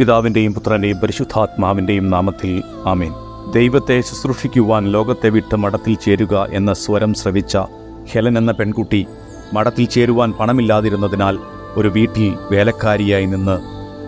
പിതാവിന്റെയും പുത്രന്റെയും പരിശുദ്ധാത്മാവിന്റെയും നാമത്തിൽ ആമേൻ. ദൈവത്തെ ശുശ്രൂഷിക്കുവാൻ ലോകത്തെ വിട്ട് മഠത്തിൽ ചേരുക എന്ന സ്വരം ശ്രവിച്ച ഹെലൻ എന്ന പെൺകുട്ടി മഠത്തിൽ ചേരുവാൻ പണമില്ലാതിരുന്നതിനാൽ ഒരു വീട്ടിൽ വേലക്കാരിയായി നിന്ന്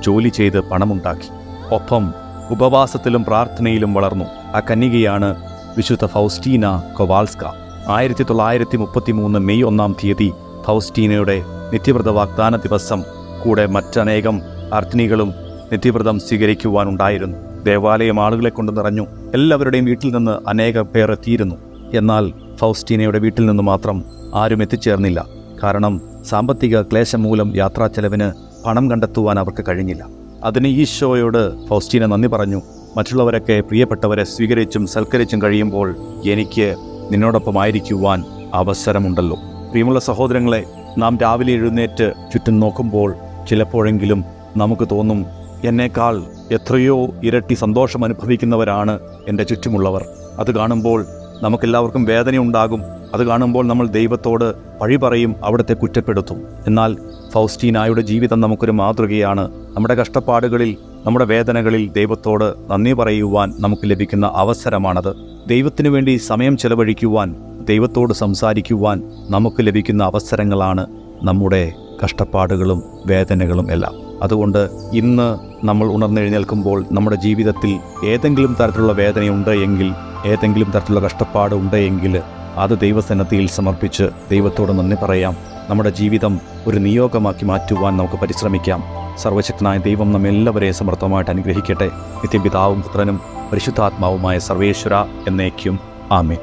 ജോലി ചെയ്ത് പണമുണ്ടാക്കി. ഒപ്പം ഉപവാസത്തിലും പ്രാർത്ഥനയിലും വളർന്നു. ആ കന്യകയാണ് വിശുദ്ധ ഫൗസ്റ്റീന കൊവാൾസ്ക. ആയിരത്തി തൊള്ളായിരത്തി മുപ്പത്തി മൂന്ന് മെയ് ഒന്നാം തീയതി ഫൗസ്റ്റീനയുടെ നിത്യവ്രത വാഗ്ദാന ദിവസം. കൂടെ മറ്റനേകം അർത്ഥിനികളും നിത്യവ്രതം സ്വീകരിക്കുവാനുണ്ടായിരുന്നു. ദേവാലയം ആളുകളെ കൊണ്ട് നിറഞ്ഞു. എല്ലാവരുടെയും വീട്ടിൽ നിന്ന് അനേക പേർ എത്തിയിരുന്നു. എന്നാൽ ഫൗസ്റ്റീനയുടെ വീട്ടിൽ നിന്ന് മാത്രം ആരും എത്തിച്ചേർന്നില്ല. കാരണം സാമ്പത്തിക ക്ലേശം മൂലം യാത്രാ ചെലവിന് പണം കണ്ടെത്തുവാൻ അവർക്ക് കഴിഞ്ഞില്ല. അതിന് ഈശോയോട് ഫൗസ്റ്റീന നന്ദി പറഞ്ഞു. മറ്റുള്ളവരൊക്കെ പ്രിയപ്പെട്ടവരെ സ്വീകരിച്ചും സൽക്കരിച്ചും കഴിയുമ്പോൾ എനിക്ക് നിന്നോടൊപ്പമായിരിക്കുവാൻ അവസരമുണ്ടല്ലോ. പ്രിയമുള്ള സഹോദരങ്ങളെ നാം രാവിലെ എഴുന്നേറ്റ് ചുറ്റും നോക്കുമ്പോൾ ചിലപ്പോഴെങ്കിലും നമുക്ക് തോന്നും എന്നേക്കാൾ എത്രയോ ഇരട്ടി സന്തോഷം അനുഭവിക്കുന്നവരാണ് എന്റെ ചുറ്റുമുള്ളവർ. അത് കാണുമ്പോൾ നമുക്കെല്ലാവർക്കും വേദനയുണ്ടാകും അത് കാണുമ്പോൾ നമ്മൾ ദൈവത്തോട് പഴി പറയും അവിടുത്തെ കുറ്റപ്പെടുത്തും. എന്നാൽ ഫൗസ്റ്റീനായുടെ ജീവിതം നമുക്കൊരു മാതൃകയാണ്. നമ്മുടെ കഷ്ടപ്പാടുകളിൽ നമ്മുടെ വേദനകളിൽ ദൈവത്തോട് നന്ദി പറയുവാൻ നമുക്ക് ലഭിക്കുന്ന അവസരമാണത്. ദൈവത്തിനു വേണ്ടി സമയം ചെലവഴിക്കുവാൻ ദൈവത്തോട് സംസാരിക്കുവാൻ നമുക്ക് ലഭിക്കുന്ന അവസരങ്ങളാണ് നമ്മുടെ കഷ്ടപ്പാടുകളും വേദനകളും എല്ലാം. അതുകൊണ്ട് ഇന്ന് നമ്മൾ ഉണർന്നെഴുന്നേൽക്കുമ്പോൾ നമ്മുടെ ജീവിതത്തിൽ ഏതെങ്കിലും തരത്തിലുള്ള വേദനയുണ്ട് എങ്കിൽ ഏതെങ്കിലും തരത്തിലുള്ള കഷ്ടപ്പാട് ഉണ്ട് എങ്കിൽ അത് ദൈവസന്നദ്ധിയിൽ സമർപ്പിച്ച് ദൈവത്തോട് നന്ദി പറയാം. നമ്മുടെ ജീവിതം ഒരു നിയോഗമാക്കി മാറ്റുവാൻ നമുക്ക് പരിശ്രമിക്കാം. സർവശക്തനായ ദൈവം നമ്മെല്ലാവരെയും സമർത്ഥമായിട്ട് അനുഗ്രഹിക്കട്ടെ. നിത്യപിതാവും പുത്രനും പരിശുദ്ധാത്മാവുമായ സർവേശ്വര എന്നേക്കും. ആമേ